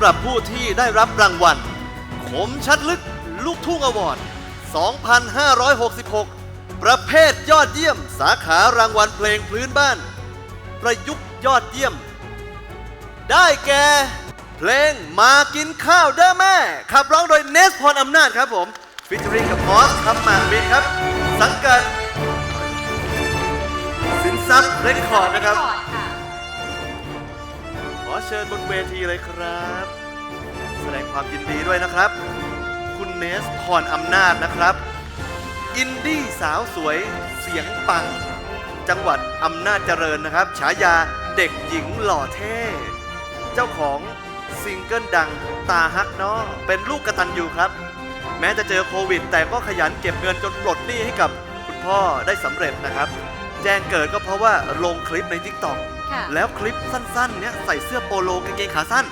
ำหรับผู้ที่ได้รับรางวัลคมชัดลึกลูกทุ่งอวอร์ด 2566 ประเภทยอดเยี่ยมสาขารางวัลเพลงพื้นบ้าน ประยุกต์ยอดเยี่ยม ได้แก่ เพลงมากินข้าวเด้อแม่ ขับร้องโดยเนสพรอำนาจครับผม ฟิชเชอริงกับมอสคำหมากบินครับ สังกัดสินทรัพย์เรคคอร์ดนะครับ เชิญบนเวทีเลยครับ แสดงความยินดีด้วยนะครับ คุณเนสพรอำนาจนะครับ อินดี้สาวสวยเสียงปัง จังหวัดอำนาจเจริญนะครับ ฉายาเด็กหญิงหล่อเท่ เจ้าของซิงเกิลดังตาฮักเนาะเป็นลูกกระตันอยู่ครับ แม้จะเจอโควิด แต่ก็ขยันเก็บเงินจนปลดหนี้ให้กับคุณพ่อได้สำเร็จนะครับ แจ้งเกิดก็เพราะว่าลงคลิปใน TikTok ค่ะ แล้วคลิปสั้นๆ เนี่ยใส่เสื้อโปโลกางเกงขาสั้น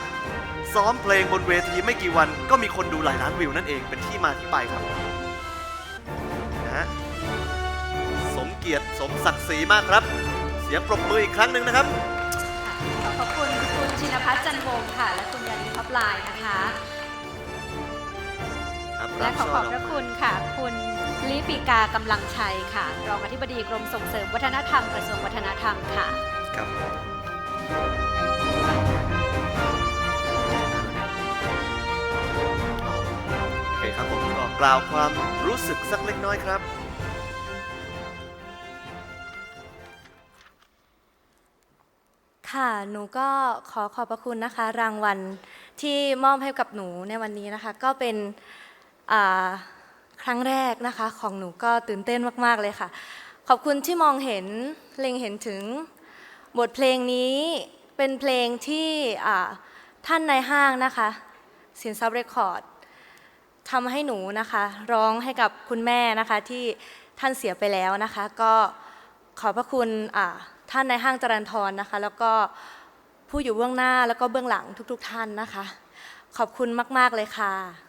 ซ้อมเพลงบนเวทีไม่กี่วันก็มีคนดูหลายล้านวิวนั่นเองเป็นที่มาที่ไปครับนะฮะสมเกียรติสมศักดิ์ศรีมากครับ เสียงปรบมืออีกครั้งหนึ่งนะครับ ขอขอบคุณคุณชินพัฒน์จันทร์วงศ์ค่ะ และคุณยานีท็อปไลน์นะคะ ครับและขอขอบพรัระคุณค่ะ คุณลิปิกากำลังชัยค่ะ รองอธิบดีกรมส่งเสริมวัฒนธรรมกระทรวงวัฒนธรรมค่ะ ครับโอเคครับผมก็กล่าวความรู้สึกสักเล็กน้อยครับ ค่ะ หนูก็ขอขอบพระคุณนะคะ รางวัลที่มอบให้กับหนูในวันนี้นะคะ ก็เป็นอ่าครั้งแรกนะคะ ของหนูก็ตื่นเต้นมาก ๆ เลยค่ะ ขอบคุณที่มองเห็นเล็งเห็นถึง บทเพลงนี้เป็นเพลงที่ท่านในายห้างนะคะสินทรัพย์เรคคอร์ดทำให้หนูนะคะ ร้องให้กับคุณแม่นะคะที่ท่านเสียไปแล้วนะคะ ก็ขอพระคุณท่านในายห้างจรันทรนะคะ แล้วก็ผู้อยู่เบื้องหน้าแล้วก็เบื้องหลังทุก ๆ ท่านนะคะ ขอบคุณมาก ๆ เลยค่ะ